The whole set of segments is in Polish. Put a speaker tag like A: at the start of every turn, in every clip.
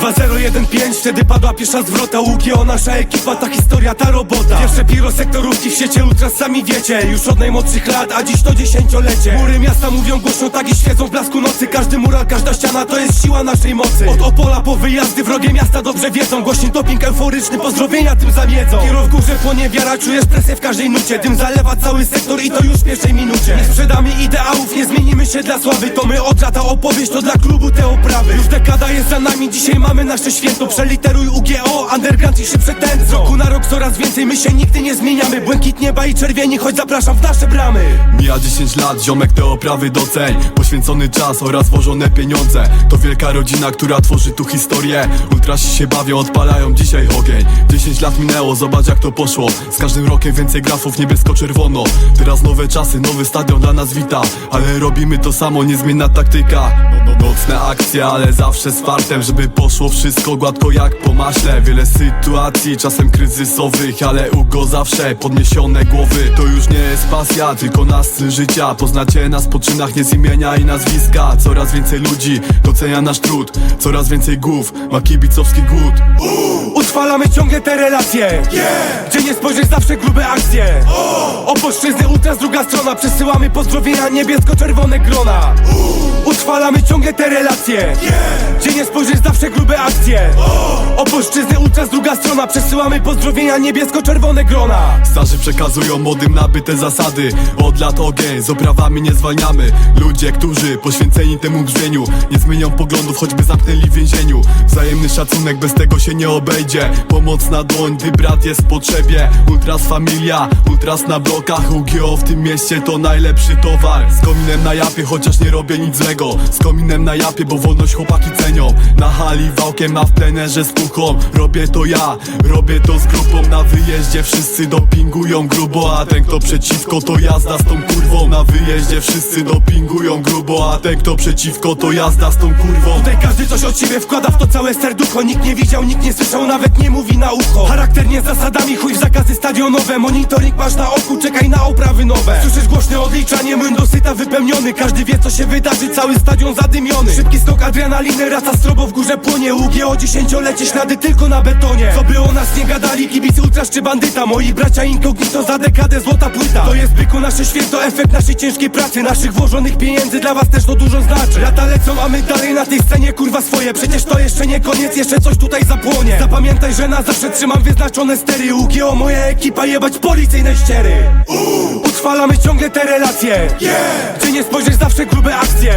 A: 2015, wtedy padła pierwsza zwrota. UGO, nasza ekipa, ta historia, ta robota. Pierwsze pirosektorówki w siecie ultras, sami wiecie. Już od najmłodszych lat, a dziś to dziesięciolecie. Mury miasta mówią głośno, tak i świecą w blasku nocy. Każdy mural, każda ściana to jest siła naszej mocy. Od Opola po wyjazdy, wrogie miasta dobrze wiedzą. Głośny doping euforyczny, pozdrowienia tym zamiedzą. Kierów w górze płonie wiara, czujesz presję w każdej nucie. Dym zalewa cały sektor i to już w pierwszej minucie. Nie sprzedamy ideałów, nie zmienimy się dla sławy. To my od lata opowieść, to dla klubu te oprawy. Już dekada jest za nami, dzisiaj mamy nasze święto Przeliteruj UGO, underground i szybsze ten Z roku na rok coraz więcej, my się nigdy nie zmieniamy. Błękit nieba i czerwieni, choć zapraszam w nasze bramy.
B: Mija 10 lat, ziomek te oprawy doceń. Poświęcony czas oraz włożone pieniądze. To wielka rodzina, która tworzy tu historię. Ultrasi się bawią, odpalają dzisiaj ogień. 10 lat minęło, zobacz jak to poszło. Z każdym rokiem więcej grafów niebiesko-czerwono Teraz nowe czasy, nowy stadion dla nas wita. Ale robimy to samo, niezmienna taktyka. No, no, Nocne akcje, ale zawsze z fartem Żeby poszło wszystko gładko jak po maśle Wiele sytuacji, czasem kryzysowych Ale ugo zawsze podniesione głowy. To już nie jest pasja, tylko styl życia. Poznacie nas po czynach, nie z imienia i nazwiska. Coraz więcej ludzi docenia nasz trud. Coraz więcej głów ma kibicowski głód.
A: Utrwalamy ciągle te relacje. Gdzie nie spojrzysz zawsze grube akcje. Opolszczyzny ultras druga strona. Przesyłamy pozdrowienia niebiesko-czerwone grona Utrwalamy ciągle te relacje. Gdzie nie spojrzysz zawsze grube akcje Opolszczyzny ultras druga strona. Przesyłamy pozdrowienia niebiesko-czerwone grona.
B: Starzy przekazują młodym nabyte zasady. Od lat ogień, z oprawami nie zwalniamy. Ludzie, którzy poświęceni temu brzmieniu Nie zmienią poglądów, choćby zamknęli w więzieniu. Wzajemny szacunek, bez tego się nie obejdzie. Pomoc na dłoń, gdy brat jest w potrzebie. Ultras familia, ultras na blokach. UGO w tym mieście to najlepszy towar. Z kominem na japie, chociaż nie robię nic złego. Z kominem na japie, bo wolność chłopaki cenią. Na hali wałkiem, a w plenerze Robię to ja, robię to z grupą. Na wyjeździe wszyscy dopingują grubo A ten kto przeciwko to jazda z tą kurwą. Na wyjeździe wszyscy dopingują grubo A ten kto przeciwko to jazda z tą kurwą.
A: Tutaj każdy coś od siebie wkłada w to całe serducho. Nikt nie widział, nikt nie słyszał, nawet nie mówi na ucho. Charakternie z zasadami, chuj w zakazy stadionowe. Monitoring masz na oku, czekaj na oprawy nowe. Słyszysz głośne odliczanie, młyn do syta wypełniony. Każdy wie co się wydarzy, cały stadion zadymiony. Szybki skok adrenaliny, raca strobo w górze płonie. UGO dziesięciolecie, ślady tylko na betonie. Co by o nas nie gadali, kibicy ultrasz czy bandyta. Moi bracia incognito za dekadę złota płyta. To jest byku nasze święto, efekt naszej ciężkiej pracy Naszych włożonych pieniędzy, dla was też to dużo znaczy. Lata lecą, a my dalej na tej scenie kurwa swoje. Przecież to jeszcze nie koniec, jeszcze coś tutaj zapłonie. Zapamiętaj, że na zawsze trzymam wyznaczone stery. UGO, moja ekipa jebać policyjne ściery. Utrwalamy ciągle te relacje. Gdzie nie spojrzysz zawsze grube akcje.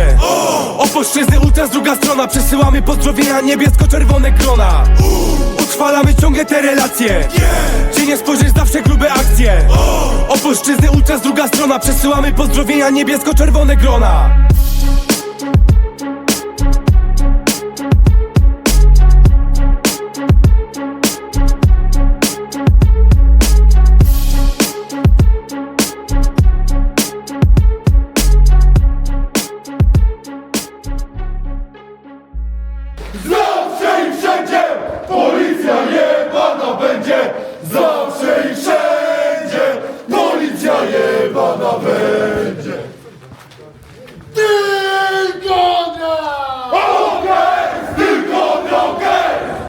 A: Opolszczyzny ultras druga strona. Przesyłamy pozdrowienia niebiesko-czerwone grona Utrwalamy ciągle te relacje. Gdzie nie spojrzysz zawsze grube akcje? Opolszczyzny ultras druga strona. Przesyłamy pozdrowienia niebiesko-czerwone grona